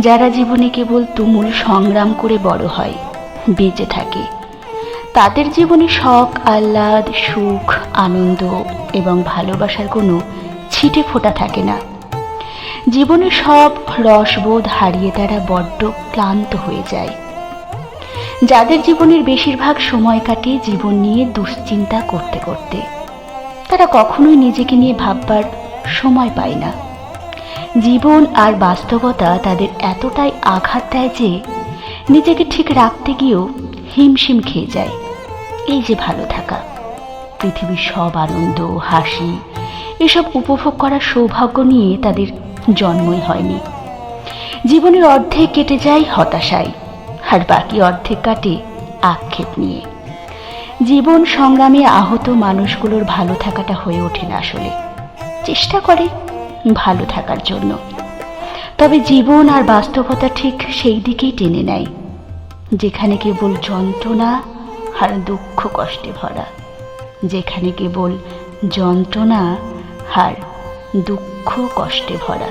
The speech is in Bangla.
যারা জীবনে কেবল তুমুল সংগ্রাম করে বড় হয়, বেঁচে থাকে। তাদের জীবনে শখ, আহ্লাদ, সুখ, আনন্দ এবং ভালোবাসার কোনো ছিটে ফোটা থাকে না। জীবনের সব রসবোধ হারিয়ে তারা বড্ড ক্লান্ত হয়ে যায়। যাদের জীবনের বেশিরভাগ সময় কাটে জীবন নিয়ে দুশ্চিন্তা করতে করতে। তারা কখনোই নিজেকে নিয়ে ভাববার সময় পায় না। জীবন আর বাস্তবতা তাদের এতটাই আঘাত দেয় যে নিজেকে ঠিক রাখতে গিয়েও হিমশিম খেয়ে যায়। এই যে ভালো থাকা, পৃথিবীর সব আনন্দ, হাসি, এসব উপভোগ করার সৌভাগ্য নিয়ে তাদের জন্মই হয়নি। জীবনের অর্ধেক কেটে যায় হতাশায়, আর বাকি অর্ধেক কাটে আক্ষেপ নিয়ে। জীবন সংগ্রামে আহত মানুষগুলোর ভালো থাকাটা হয়ে ওঠে না আসলে। চেষ্টা করে ভালো থাকার জন্য। তবে জীবন আর বাস্তবতা ঠিক সেই দিকেই টেনে নেয়, যেখানে কেবল যন্ত্রণা আর দুঃখ কষ্টে ভরা, যেখানে কেবল যন্ত্রণা আর দুঃখ কষ্টে ভরা।